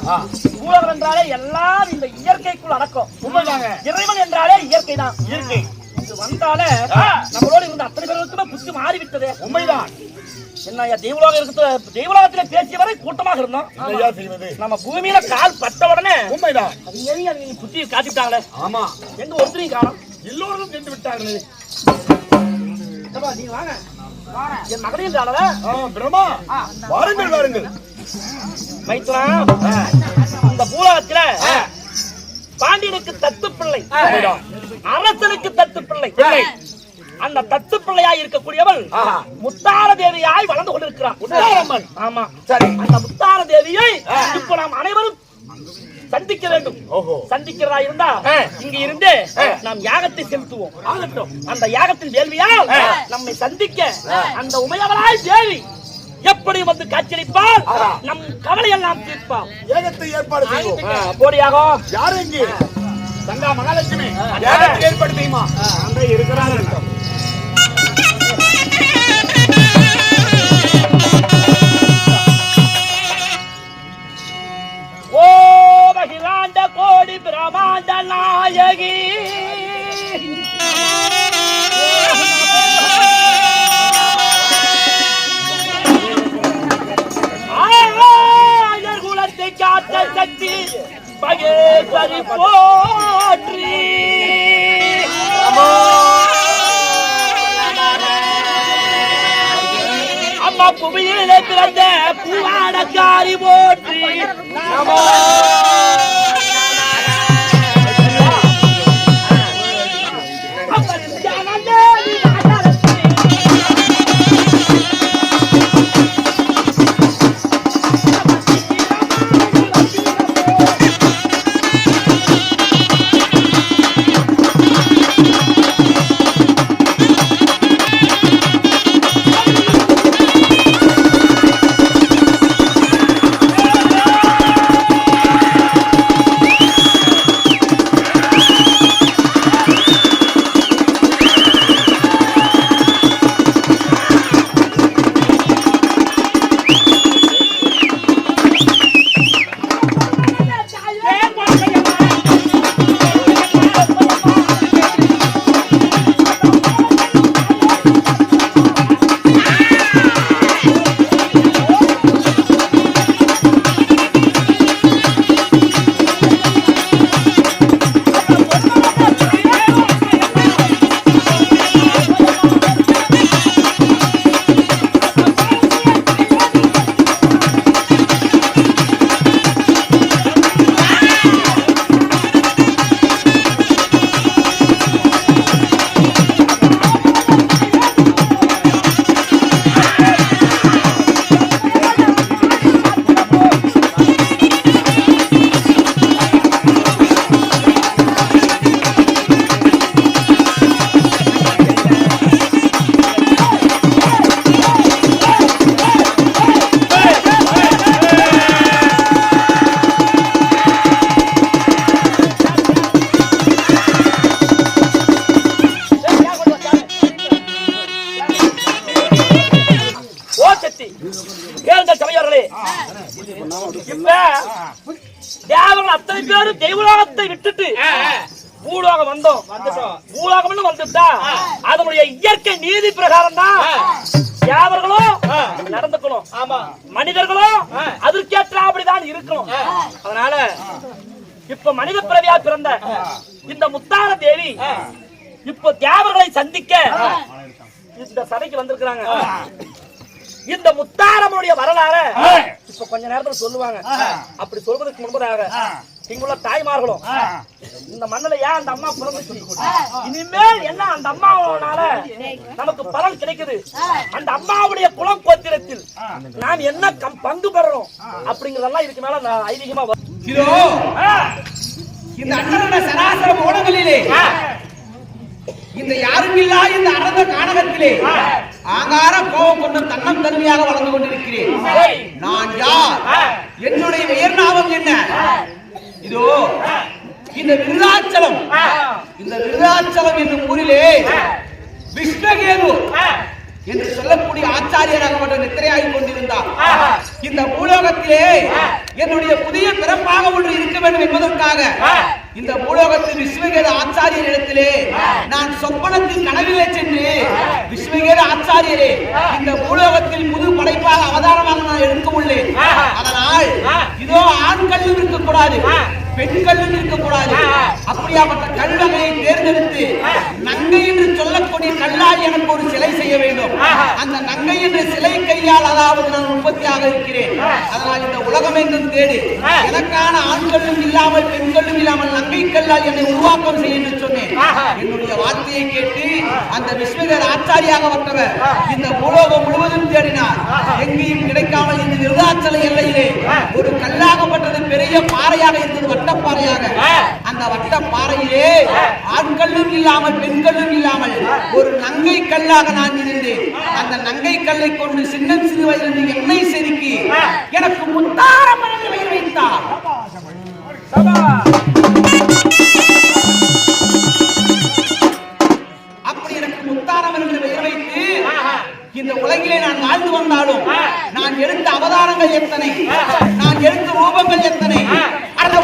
பூலகம் என்றாலே எல்லாம் இந்த இயற்கைக்குள் அடக்கம். இறைவன் என்றாலே இயற்கை தான் இயற்கை. இது வந்தாலே நம்மளோட இருந்த அத்தனை பேருக்குமே புத்தி மாறி விட்டதே உண்மைதான். என்ன தெய்வலோகம் இருக்கிற தெய்வலோகத்திலே பேசிய வரை கூட்டமாக இருந்தோம். நம்ம பூமியில கால் பட்ட உடனே உண்மைதான். நீ புத்தி காட்டிட்டாங்களே ஆமா. எங்க ஒருத்தரையும் காணும். எல்லோரும் சென்று விட்டார்களே. நீங்க வாங்க. என் மகனையும் காணல. ஆ, பிரம்மா. வாருங்கள் வாருங்கள். மைத்ரா இந்த பூலகத்துல பாண்டியனுக்கு தத்து பிள்ளை. அரசனுக்கு தத்து பிள்ளை. அந்த தத்து பிள்ளையாய் இருக்கக்கூடியவள். முத்தார தேவியாய் வளர்ந்து கொண்டிருக்கிறார் முத்தாரம்மன். ஆமா. சரி. அந்த முத்தார தேவியை இப்ப நாம் அனைவரும் சந்திக்க வேண்டும். ஓஹோ. சந்திக்கிறதா இருந்தா. இங்க இருந்து. நாம் யாகத்தை செலுத்துவோம். அந்த யாகத்தின் வேள்வியால். நம்மை சந்திக்க அந்த உமையவளாய் தேவி எப்படி வந்து காட்சியளிப்பால் ஆஹா. நம் கவலையெல்லாம் தீர்ப்பாள் ஏகத்தை ஏற்பாடு செய்வோம். ஆ, போடியாகும் யாரு இங்கே? தங்கா மகாலட்சுமி. ஏகத்தை ஏற்பாடு செய்யுமா அங்கே மகிழாண்ட கோடி பிரமாண்ட நாயகி. காத்த சக்தி பகேஸ்வரி போற்றி. அம்மா புவியிலே பிறந்த பூவாடக்காரி போற்றி. நமோ அத்தனை பேரும் தெய்வலோகத்தை விட்டுட்டு பூலோகம் வந்தோம். பூலோகம்னு வந்துட்டா அதனுடைய இயற்கை நீதி பிரகாரம் தான் தேவர்களும் நடந்துக்கணும். ஆமா. மனிதர்களும் அதற்கேற்ற அப்படிதான் இருக்கணும். அதனால இப்ப மனித பிறவியா பிறந்த இந்த முத்தார தேவி இப்ப தேவர்களை சந்திக்க இந்த சபைக்கு வந்திருக்கிறாங்க. இந்த முத்தாரமுடைய வரலாறு இப்ப கொஞ்ச நேரத்துல சொல்லுவாங்க. அப்படி சொல்வதற்கு முன்பதாக இங்குள்ள தாய்மார்களும் இந்த மண்ணுல ஏன் அந்த அம்மா பிறந்துச்சு? இனிமேல் என்ன அந்த அம்மாவனால நமக்கு பலன் கிடைக்குது? அந்த அம்மாவுடைய குலம் கோத்திரத்தில் நாம் என்ன கம்- பங்கு பெறணும்? அப்படிங்கறதெல்லாம் இதுக்கு மேல நான் ஐதீகமா இந்த அண்ணன சராசர கோணங்களிலே ஆ, இந்த யாருமில்லா இந்த அறந்த கானகத்திலே ஆங்கார கோபம் கொண்ட தன்னம் தன்மையாக வளர்ந்து கொண்டிருக்கிறேன். நான் யார்? என்னுடைய பெயர் நாமம் என்ன? இதோ இந்த விருதாச்சலம் இந்த விருதாச்சலம் என்னும் ஊரிலே விஷ்ணகேது என்று சொல்லக்கூடிய ஆச்சாரியராகப்பட்ட நித்திரையாகி கொண்டிருந்தார். இந்த பூலோகத்திலே. என்னுடைய புதிய பிறப்பாக ஒன்று இருக்க வேண்டும் என்பதற்காக. இந்த பூலோகத்தில் விஸ்வகேத ஆச்சாரியரிடத்திலே நான் சொப்பனத்தில் கனவிலே சென்று விஸ்வகேத ஆச்சாரியரே இந்த பூலோகத்தில் புது படைப்பாக அவதாரமாக நான் எடுக்க உள்ளேன். அதனால். இதோ ஆண்களும் இருக்கக்கூடாது. பெண்களும் இருக்கக்கூடாது. அப்படியாப்பட்ட கல்வகையை தேர்ந்தெடுத்து. நங்கை என்று சொல்லக்கூடிய கல்லால் எனக்கு ஒரு சிலை செய்ய வேண்டும். அந்த நங்கை என்ற சிலை கையால் அதாவது நான் உற்பத்தியாக இருக்கிறேன் அதனால் இந்த உலகம் எங்கும் தேடி. எனக்கான ஆண்களும் இல்லாமல் பெண்களும் இல்லாமல் நங்கை கல்லால் என்னை உருவாக்கம் செய்ய என்று சொன்னேன். என்னுடைய வார்த்தையை கேட்டு அந்த விஸ்வகர் ஆச்சாரியாக வந்தவர் இந்த பூலோகம் முழுவதும் தேடினார் எங்கேயும் கிடைக்காமல் இந்த விருதாச்சல எல்லையிலே ஒரு கல்லாகப்பட்டது பெரிய பாறையாக இருந்தது வட்டப்பாறையாக. அந்த வட்டப்பாறையிலே ஆண்களும் இல்லாமல் பெண்களும் இல்லாமல் ஒரு நங்கை கல்லாக நான் இருந்தேன். அந்த நங்கை கல்லை கொண்டு சின்னம் சிறு வயதில் எண்ணெய் செதுக்கி எனக்கு முத்தாரம் வைத்தார். அப்படி இந்த உலகிலே நான் வாழ்ந்து வந்தாலும் நான் எடுத்த அவதாரங்கள் எத்தனை? நான் எடுத்த ரூபங்கள் எத்தனை? அந்த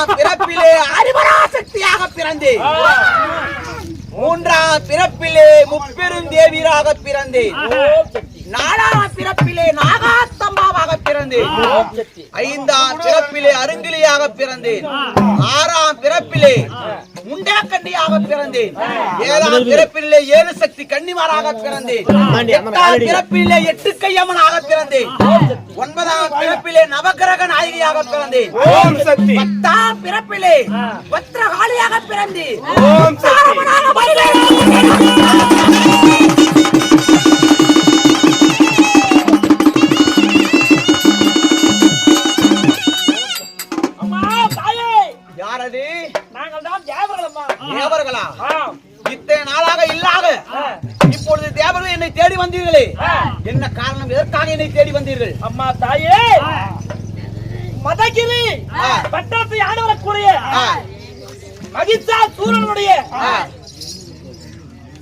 இரண்டாம் பிறப்பிலே அறிவரா சக்தியாக பிறந்தேன். மூன்றாம் பிறப்பிலே முப்பெரும் தேவியராக பிறந்தேன். நாலாம் பிறப்பிலே நாகாத்தம்மாவாக பிறந்தேன். ஐந்தாம் பிறப்பிலே அருங்கிலியாக பிறந்தேன். ஆறாம் பிறப்பிலே முண்டாக்கண்டியாக பிறந்தேன். ஏழாம் பிறப்பிலே ஏழு சக்தி கன்னிமாராக பிறந்தேன். எட்டாம் பிறப்பிலே எட்டு கையம்மனாக பிறந்தேன். ஒன்பதாம் பிறப்பிலே நவக்கிரக நாயகியாக பிறந்தேன். பத்தாம் பிறப்பிலே பத்திரகாளியாக பிறந்தேன். தேவர்களா. இத்தனை நாளாக இல்லாத இப்பொழுது தேவர்கள் என்னை தேடி வந்தீர்களே. என்ன காரணம்? எதற்காக என்னை தேடி வந்தீர்கள்? அம்மா தாயே. மதகிரி ஆ. பட்டத்தை ஆடவரக்கூடிய. மகிஷா சூரனுடைய.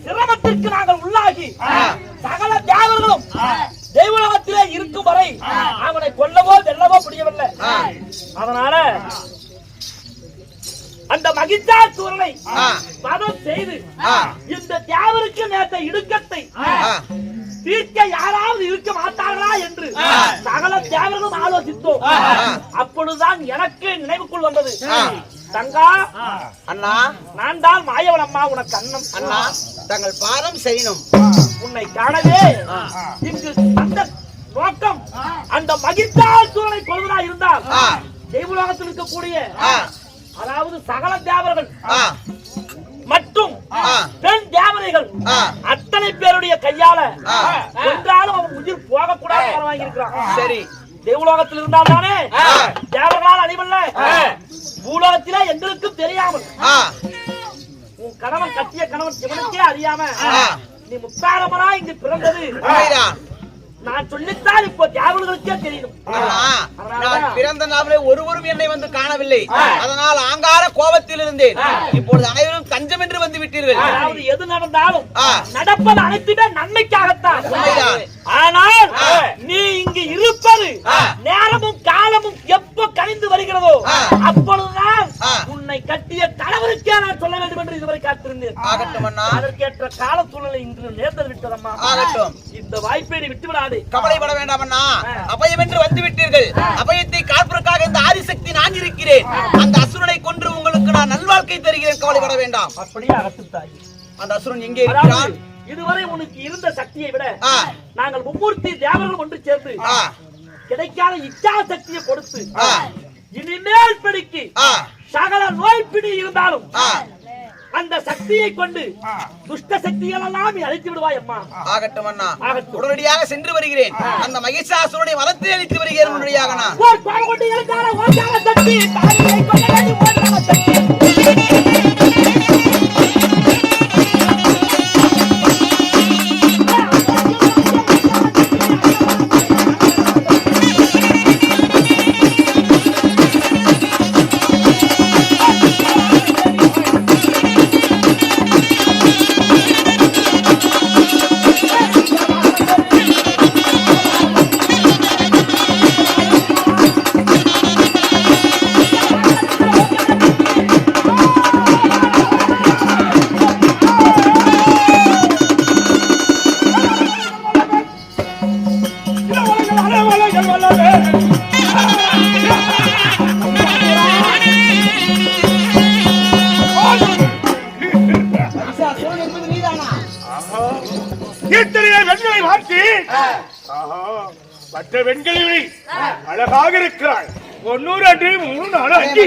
சிரமத்திற்கு நாங்கள் உள்ளாகி. சகல தியாகர்களும் தெய்வலோகத்திலே இருக்கும் வரை அவனை கொல்லவோ வெல்லவோ முடியவில்லை. அதனால அந்த மகிஷா சூரனை ஆ. வதம் செய்து. இந்த தியாகருக்கு நேர்த்த இடுக்கத்தை. தீர்க்க யாராவது இருக்க மாட்டார்களா என்று சகல தேவர்களும் ஆலோசித்தோம். அப்பொழுதுதான் எனக்கு நினைவுக்குள் வந்தது. தங்கா அண்ணா. நான் தான் மாயவன் அம்மா உனக்கு அண்ணன். அண்ணா தங்கள் பாதம் செய்யணும். உன்னை காணவே இங்கு அந்த நோக்கம் அந்த மகிழ்ச்சா சூழலை கொள்வதா இருந்தால். தெய்வலோகத்தில் இருக்கக்கூடிய அதாவது சகல தேவர்கள் ஆ. பெண் தேவதைகள். அத்தனை பேருடைய கையால. என்றாலும் அவன் உயிர் போக கூடாது வாங்கி இருக்கிறான் சரி. தேவலோகத்தில் இருந்தால் தானே. தேவர்களால் அழிவல்ல பூலோகத்திலே எங்களுக்கும் தெரியாமல். உன் கணவன் கட்டிய கணவன் சிவனுக்கே அறியாம. நீ முத்தாரமனா இங்கு பிறந்தது. நான் சொல்லித்தான் இப்போ அண்ணா, நான் பிறந்த நாளிலே ஒருவரும் என்னை வந்து காணவில்லை. அதனால் ஆங்கார கோபத்தில் இருந்தேன். இப்பொழுது அனைவரும் தஞ்சம் என்று வந்து விட்டீர்கள். அதாவது எது நடந்தாலும். நடப்பது அனைத்துமே நன்மைக்காகத்தான். ஆனால். நீ இங்கு இருப்பது. நேரமும் காலமும் எப்போ கணிந்து வருகிறதோ. அப்பொழுதுதான். உன்னை கட்டிய கணவருக்கே நான் சொல்ல வேண்டும் என்று இதுவரை காத்திருந்தேன். அதற்கேற்ற கால சூழ்நிலை இன்று நேர்ந்தது விட்டதம்மா. ஆகட்டும். இந்த வாய்ப்பை நீ விட்டு விடாதே கவலைப்பட வேண்டாம் அண்ணா. அபயம் என்று வந்து விட்டீர்கள். அபயத்தை காப்பதற்காக இந்த ஆதிசக்தி நான் இருக்கிறேன். அந்த அசுரனை கொன்று உங்களுக்கு நான் நல்வாழ்க்கை தருகிறேன். கவலைப்பட வேண்டாம். அப்படியே அகத்துத்தாய் அந்த அசுரன் எங்கே இருக்கிறான்? இதுவரை உனக்கு இருந்த சக்தியை விட. நாங்கள் மும்மூர்த்தி தேவர்கள் ஒன்று சேர்ந்து கிடைக்காத இச்சா சக்தியை கொடுத்து. இனிமேல் பிடிக்கு சகல நோய் பிடி இருந்தாலும். அந்த சக்தியை கொண்டு துஷ்ட சக்திகள் எல்லாம் அழித்து விடுவாய் அம்மா ஆகட்டும் அண்ணா. உடனடியாக சென்று வருகிறேன். அந்த மகிஷாசுரனை வளர்த்து அளித்து வருகிறேன் உடனடியாக நான் மற்ற விட அழகாக இருக்கிறாய். ஒன்னூறு அன்று மூணு நாலு அஞ்சு.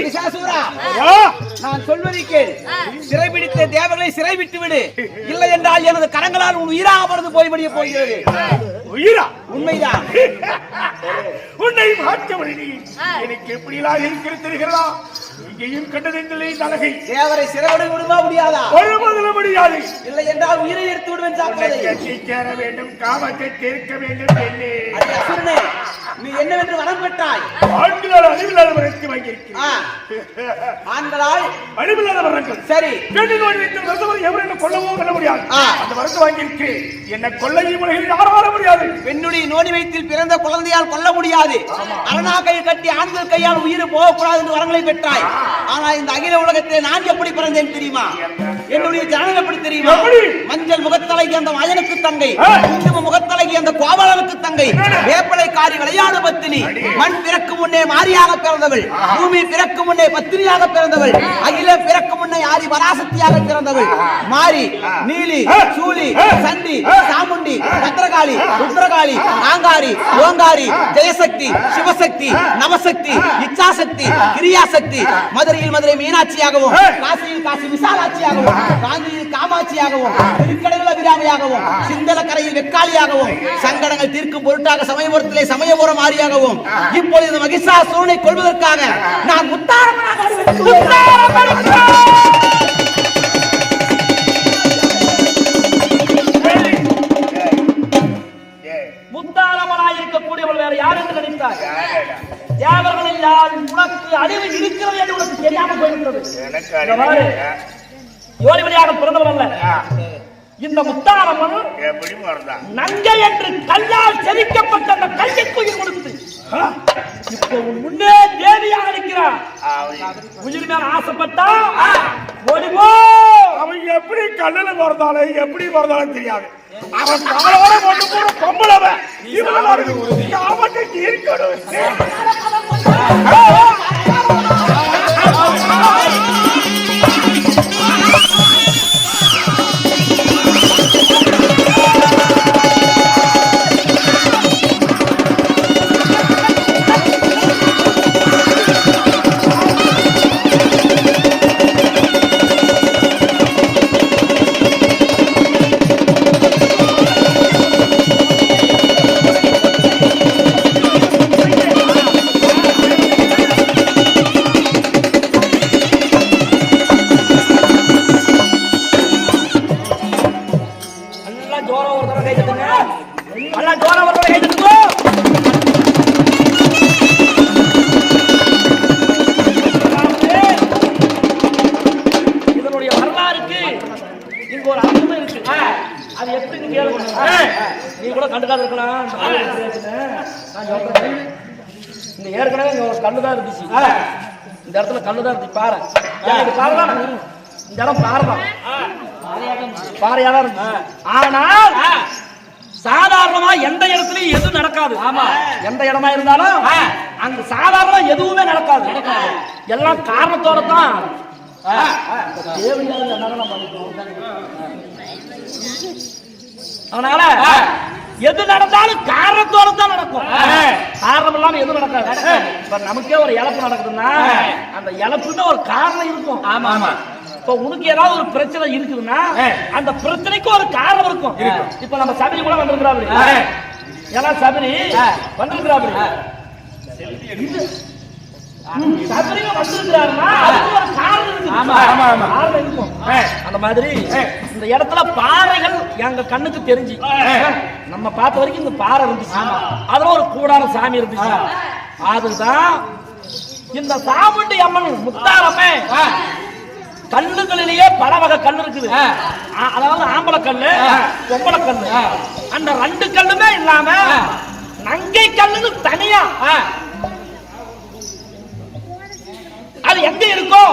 நான் சொல்வதை கேள். சிறைபிடித்த தேவர்களை சிறை விட்டு விடு. இல்லை என்றால் எனது கரங்களால் உன் உயிராக பறந்து போய்விடிய போகிறது. உயிரா? உண்மைதான். உன்னை மாற்றவழி நீ எனக்கு எப்படிலாம் இருக்கிறது தெரிகிறதா? இங்கேயும் கண்டதெங்களை அழகை தேவரை சிறைவிட விடுமா முடியாதா? ஒரு முதல முடியாது. இல்லை என்றால் உயிரை எடுத்து விடுவேன் சாப்பிடுவதை. கட்டி சேர வேண்டும் காமத்தை தீர்க்க வேண்டும் அசுரனே நீ என்னவென்று வரம் பெற்றாய் ஆண்களால் அறிவில்லாத வரத்து வாங்கியிருக்கிறேன். ஆண்களால் அறிவில்லாத வரங்கள் சரி. பெண்ணினோடு வைத்த பிரசவம் எவர் என்ன கொல்லவோ கொள்ள முடியாது. அந்த வரத்து வாங்கியிருக்கிறேன். என்ன கொள்ளையும் உலகில் யாரும் வர முடியாது. பெண்ணுடைய நோடி வயிற்றில் பிறந்த குழந்தையால் கொல்ல முடியாது. அரணா கை கட்டி ஆண்கள் கையால் உயிர் போகக்கூடாது என்று வரங்களை பெற்றாய். ஆனால் இந்த அகில உலகத்தை நான் எப்படி பிறந்தேன் தெரியுமா? என்னுடைய ஜனனம் எப்படி தெரியுமா? மஞ்சள் முகத்தழகி அந்த மயனுக்கு தங்கை. குங்கும முகத்தழகி அந்த கோபாலனுக்கு தங்கை வேப்பலைக்காரி விளையாடு பத்தினி மண் பிறக்கும் முன்னே மாரியாக பிறந்தவள் பூமி பிறக்கும் முன்னே பத்தினியாக பிறந்தவள் அகில பிறக்கும் முன்னே ஆதி பராசக்தியாக பிறந்தவள் மாரி நீலி சூலி சண்டி சாமுண்டி பத்திரகாளி ருத்ரகாளி ஆங்காரி ஓங்காரி ஜெயசக்தி சிவசக்தி நவசக்தி இச்சாசக்தி கிரியாசக்தி மதுரையில் மதுரை மீனாட்சியாகவும் காசியில் காசி விசாலாட்சியாகவும் காஞ்சியில் காமாட்சியாகவும் திருக்கடல விராமையாகவும் சிந்தலக்கரையில் வெக்காளியாகவும் சங்கடங்கள் தீர்க்கும் பொருட்டாக சமயபுரத்திலே சமயபுரம் மாறியாகவும் இப்பொழுது மகிஷாசூரனை கொள்வதற்காக நான் இருக்கக்கூடியவள் வேற யார் என்று நினைத்தாய்? தேவர்களில் யார் உனக்கு அறிவு இருக்கிறது என்று உனக்கு தெரியாமல் போயிருக்கிறது இந்த பாரு, யோனி வழியாக பிறந்தவன் அல்ல இந்த முத்தாரம்மன் நங்கை என்று கல்லால் செதுக்கப்பட்ட அந்த கல்விக்கு உயிர் கொடுத்து இப்போ முன்னே தேவியாக நிற்கிறார் உயிர் மேல ஆசைப்பட்டா ஓடிப்போ அவன் எப்படி கண்ணில் பிறந்தாலும் எப்படி பிறந்தாலும் தெரியாது அவன் அவளோட கொண்டு போற பொம்பளவன் இவனோட அவன் இருக்கணும் நீ கூட கண்டுக்காத இருக்கலாம் இந்த ஏற்கனவே இங்க கல்லு தான் இருந்துச்சு. இந்த இடத்துல கல்லு தான் இருந்துச்சு. பாறை ஏன் இது பாறை தானே? இந்த இடம் பாறை தான் பாறையா தான் இருந்துச்சு. ஆனால் சாதாரணமா எந்த இடத்துலயும் எதுவும் நடக்காது. ஆமா. எந்த இடமா இருந்தாலும் அங்க சாதாரணமா எதுவுமே நடக்காது. எல்லாம் காரணத்தோட தான் பண்ணிட்டோம். அதனால எது நடந்தாலும் காரணத்தோட தான் நடக்கும். காரணம் இல்லாம எதுவும் நடக்காது. இப்ப நமக்கே ஒரு இழப்பு நடக்குதுன்னா அந்த இழப்புன்னு ஒரு காரணம் இருக்கும். ஆமா ஆமா. இப்ப உனக்கு ஏதாவது ஒரு பிரச்சனை இருக்குதுன்னா அந்த பிரச்சனைக்கு ஒரு காரணம் இருக்கும். இப்ப நம்ம சபரி கூட வந்திருக்கிறாரு ஏன்னா சபரி வந்திருக்கிறாரு சபரியும் வந்திருக்கிறாருன்னா அதுக்கு ஒரு காரணம் இருக்குது ஆமா, ஆமா, ஆமா. காரணம் இருக்கும் அந்த மாதிரி இந்த இடத்துல பாறைகள் எங்க கண்ணுக்கு தெரிஞ்சு நம்ம பார்த்த வரைக்கும் இந்த பாறை இருந்துச்சு. அதுல ஒரு கூடார சாமி இருந்துச்சு. அதுதான் இந்த சாமுண்டி அம்மன் முத்தாரம்மே. கல்லுகளிலேயே பல வகை கல் இருக்குது. அதாவது ஆம்பளை கல்லு பொம்பளை கல்லு. அந்த ரெண்டு கல்லுமே இல்லாம நங்கை கல்லுன்னு தனியா அது எங்க இருக்கோ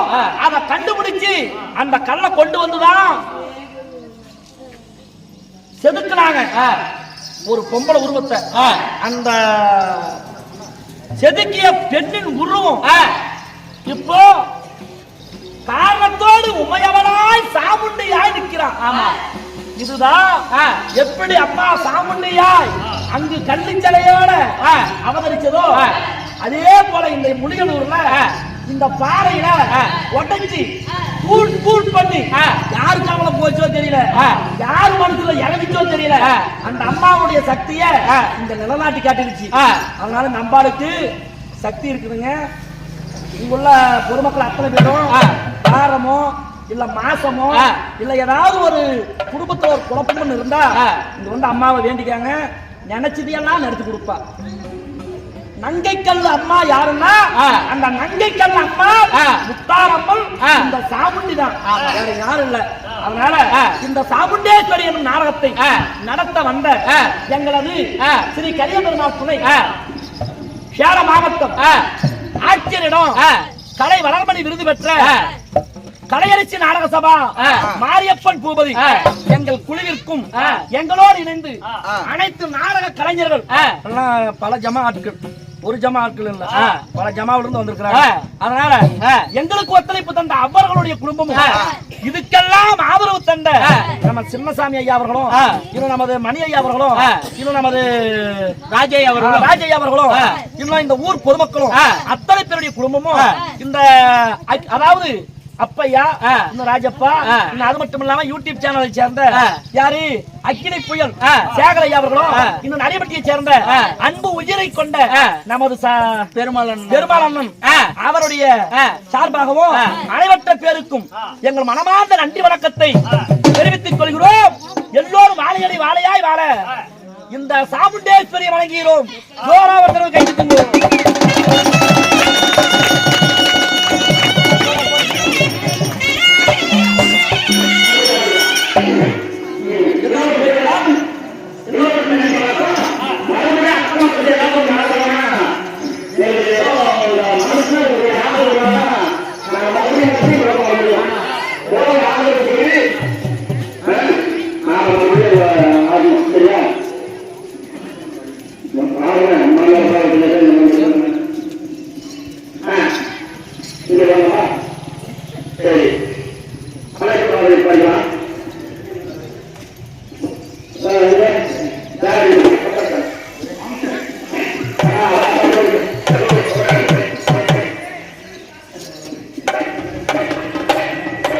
அத கண்டுபிடிச்சு அந்த கல்லை கொண்டு வந்துதான் செதுக்குனாங்க. ஒரு பொம்பளை உருவத்தை. அந்த செதுக்கிய பெண்ணின் உருவம். இப்போ காரணத்தோடு உமையவனாய் சாமுண்டியாய் நிற்கிறான். ஆமா. இதுதான் எப்படி அம்மா சாமுண்டியாய் அங்கு கள்ளி சிலையோட அவதரிச்சதோ? அதே போல இந்த முனியனூர்ல இந்த பாறையில உடைச்சி கூட் கூட் பண்ணி யாருக்கு அவளை போச்சோ தெரியல. யார் மனசுல இறங்கிச்சோ தெரியல. அந்த அம்மாவுடைய சக்திய இந்த நிலநாட்டி காட்டிருச்சு அதனால நம்பாளுக்கு சக்தி இருக்குதுங்க. இங்குள்ள பொதுமக்கள் அத்தனை பேரும் வாரமோ இல்ல மாசமோ இல்ல ஏதாவது ஒரு குடும்பத்துல ஒரு குழப்பம்னு இருந்தா இங்க வந்து அம்மாவை வேண்டிக்காங்க. நினைச்சது எல்லாம் நடத்தி கொடுப்பா. நங்கைக்கல் அம்மா யாருன்னா அந்த நங்கைக்கல் அம்மா முத்தாரம்மன் இந்த சாமுண்டி தான் வேற யாரும் இல்ல. அதனால இந்த சாமுண்டேஸ்வரி என்னும் நாடகத்தை நடத்த வந்த எங்களது ஸ்ரீ கரியபெருமாள் துணை சேர மாவட்டம் ஆட்சியரிடம் கலை வளர்மணி விருது பெற்ற கலையரசி நாடக சபா மாரியப்பன் பூபதி எங்கள் குழுவிற்கும் எங்களோடு இணைந்து அனைத்து நாடக கலைஞர்கள் பல ஜமா ஆட்கள் ஒரு ஜமா ஆட்கள் இல்ல. பல ஜமாவில இருந்து வந்திருக்கிறாங்க. அதனால எங்களுக்கு ஒத்துழைப்பு தந்த அவர்களுடைய குடும்பமும் இதுக்கெல்லாம் ஆதரவு தந்த நம்ம சின்னசாமி ஐயா அவர்களும் இன்னும் நமது மணி ஐயா அவர்களும் இன்னும் நமது ராஜை அவர்களும் ராஜை அவர்களும் இன்னும் இந்த ஊர் பொதுமக்களும் அத்தனை பேருடைய குடும்பமும் இந்த அதாவது அப்பையா ராஜப்பா அது மட்டும் இல்லாம யூடியூப் சேனலை சேர்ந்த யாரு? அக்கினி புயல். சேகர் ஐயா அவர்களும் இன்னும் நடைபெட்டியை சேர்ந்த அன்பு உயிரை கொண்ட நமது பெருமாளன். பெருமாளண்ணன். அவருடைய சார்பாகவும் அனைவற்ற பேருக்கும் எங்கள் மனமார்ந்த நன்றி வணக்கத்தை தெரிவித்துக் கொள்கிறோம். எல்லோரும் வாழையடி வாழையாய் வாழ. இந்த சாமுண்டேஸ்வரி வழங்குகிறோம் கைது